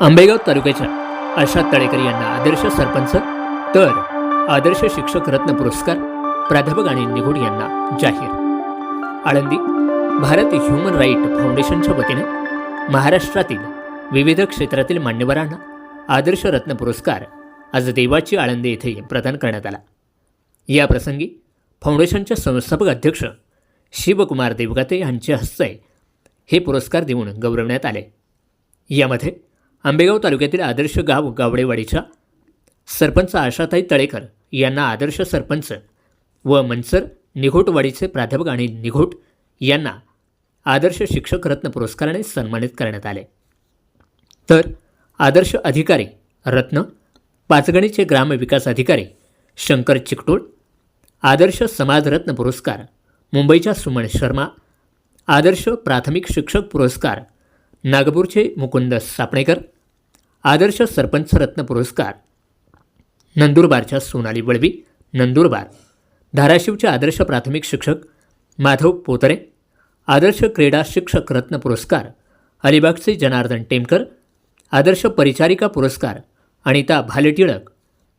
आंबेगाव तालुक्याच्या आशा तळेकर यांना आदर्श सरपंच तर आदर्श शिक्षक रत्न पुरस्कार प्राध्यापक आणि निगुड यांना जाहीर. आळंदी भारत ह्युमन राईट फाउंडेशनच्या वतीने महाराष्ट्रातील विविध क्षेत्रातील मान्यवरांना आदर्श रत्न पुरस्कार आज देवाची आळंदी येथे प्रदान करण्यात आला. या प्रसंगी फाउंडेशनचे संस्थापक अध्यक्ष शिवकुमार देवगाते यांच्या हस्ते हे पुरस्कार देऊन गौरवण्यात आले. यामध्ये आंबेगाव तालुक्यातील आदर्श गाव गावडेवाडीच्या सरपंच आशाताई तळेकर यांना आदर्श सरपंच व मनसर निघोटवाडीचे प्राध्यापक आणि निघोट यांना आदर्श शिक्षक रत्न पुरस्काराने सन्मानित करण्यात आले. तर आदर्श अधिकारी रत्न पाचगणीचे ग्रामविकास अधिकारी शंकर चिकटोळ आदर्श समाजरत्न पुरस्कार मुंबईच्या सुमन शर्मा आदर्श प्राथमिक शिक्षक पुरस्कार नागपूरचे मुकुंद सापणेकर आदर्श सरपंच रत्न पुरस्कार. नंदुरबारच्या सोनाली वळवी नंदुरबार. धाराशिवचे आदर्श प्राथमिक शिक्षक माधव पोतरे. आदर्श क्रीडा शिक्षक रत्न पुरस्कार अलिबागचे जनार्दन टेमकर. आदर्श परिचारिका पुरस्कार अनिता भालेटिळक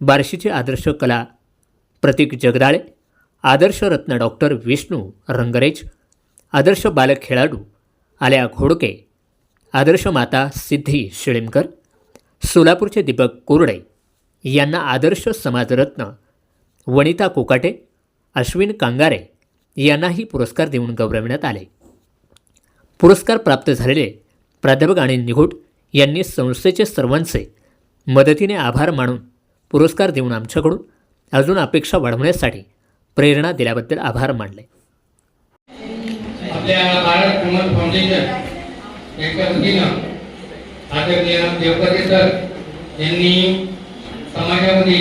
बार्शीचे आदर्श कला प्रतीक जगदाळे. आदर्श रत्न डॉक्टर विष्णू रंगरेज. आदर्श बालक खेळाडू आल्या घोडके. आदर्श माता सिद्धी शिळिमकर. सोलापूरचे दीपक कोरडे यांना आदर्श समाजरत्न वनिता कोकाटे अश्विन कांगारे यांनाही पुरस्कार देऊन गौरविण्यात आले. पुरस्कार प्राप्त झालेले प्राध्यापक आणि निघोट यांनी संस्थेचे सर्वांचे मदतीने आभार मानून पुरस्कार देऊन आमच्याकडून अजून अपेक्षा वाढवण्यासाठी प्रेरणा दिल्याबद्दल आभार मानले. आपल्या भारत फाउंडेशन यांच्या वतीनं आदरणीय देवकते सर यांनी समाजामध्ये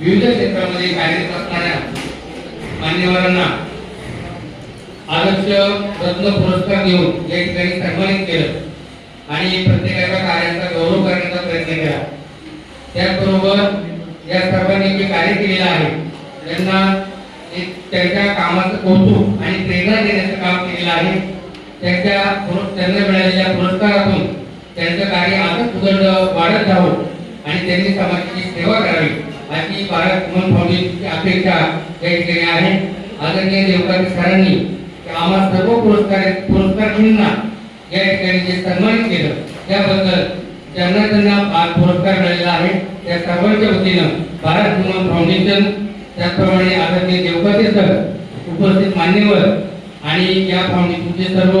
विविध क्षेत्रामध्ये कार्यरत असणाऱ्या मान्यवरांना आदर्श रत्न पुरस्कार देऊन या ठिकाणी सन्मानित केलं आणि प्रत्येकाच्या कार्याचा गौरव करण्याचा प्रयत्न केला. त्याचबरोबर या सर्वांनी जे कार्य केलेलं आहे त्यांना एक त्यांच्या कामाचं कौतुक आणि प्रेरणा देण्याचं काम केलेलं आहे त्यांच्या त्यांना मिळालेल्या पुरस्कारातून त्यांचं कार्य आजच उदंड वाढत जावं आणि त्यांनी समाजाची सेवा करावी अशी भारत ह्युमन फाउंडेशनची अपेक्षा या ठिकाणी आहे. आदरणीय देवकाती सरांनी आम्हा सर्व पुरस्कार पुरस्कारांना या ठिकाणी जे सन्मानित केलं त्याबद्दल ज्यांना त्यांना पुरस्कार मिळालेला आहे. त्या सर्वांच्या वतीनं भारत ह्युमन फाउंडेशन त्याचप्रमाणे आदरणीय देवकाचे सर उपस्थित मान्यवर आणि या फाउंडेशनचे सर्व